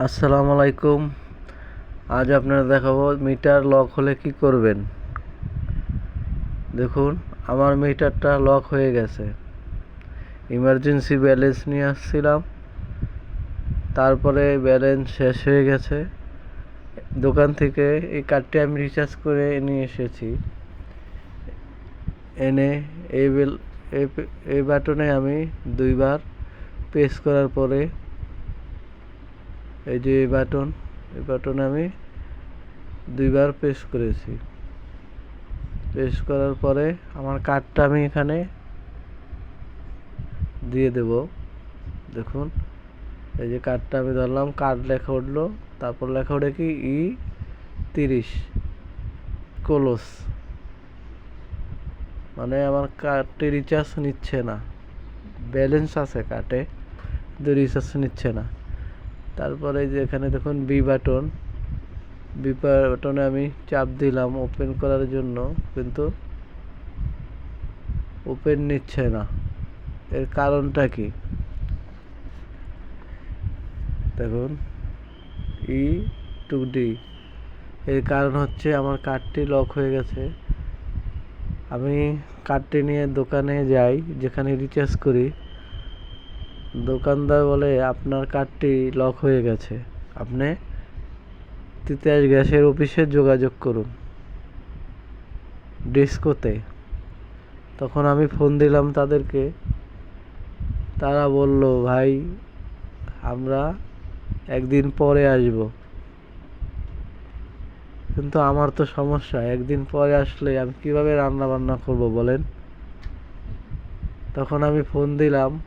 আসসালামু আলাইকুম। আজ আপনারা দেখাবো মিটার লক হলে কি করবেন। দেখুন, আমার মিটারটা লক হয়ে গেছে। ইমার্জেন্সি ব্যালেন্স নিয়ে আসছিলাম। তারপরে ব্যালেন্স শেষ হয়ে গেছে। দোকান থেকে এই কার্ডটি আমি রিচার্জ করে নিয়ে এসেছি। এনে এই বেল এই বাটনে আমি দুইবার প্রেস করার পরে এই যে এই বাটন, এই বাটনে আমি দুইবার প্রেস করেছি। প্রেস করার পরে আমার কার্ডটা আমি এখানে দিয়ে দেব। দেখুন, এই যে কার্ডটা আমি ধরলাম কার্ড লেখা উঠল, তারপর লেখা উঠে কি? ই তিরিশ কলস মানে আমার কার্ডটি রিচার্জ নিচ্ছে না। ব্যালেন্স আছে কার্ডে কিন্তু রিচার্জ নিচ্ছে না। তারপরে যে এখানে দেখুন বি বাটন বি বাটনে আমি চাপ দিলাম ওপেন করার জন্য, কিন্তু ওপেন নিচ্ছে না। এর কারণটা কি? দেখুন ই টু ডি এর কারণ হচ্ছে আমার কার্ডটি লক হয়ে গেছে। আমি কার্ডটি নিয়ে দোকানে যাই, যেখানে রিচার্জ করি। দোকানদার বলে, আপনার কার্ডটি লক হয়ে গেছে। আপনি তিতাস গ্যাসের অফিসে যোগাযোগ করুন ডিস্কোতে। তখন আমি ফোন দিলাম তাদেরকে। তারা বলল, ভাই, আমরা একদিন পরে আসব। কিন্তু আমার তো সমস্যা, একদিন পরে আসলে আমি কীভাবে রান্না বান্না করব বলেন? তখন আমি ফোন দিলাম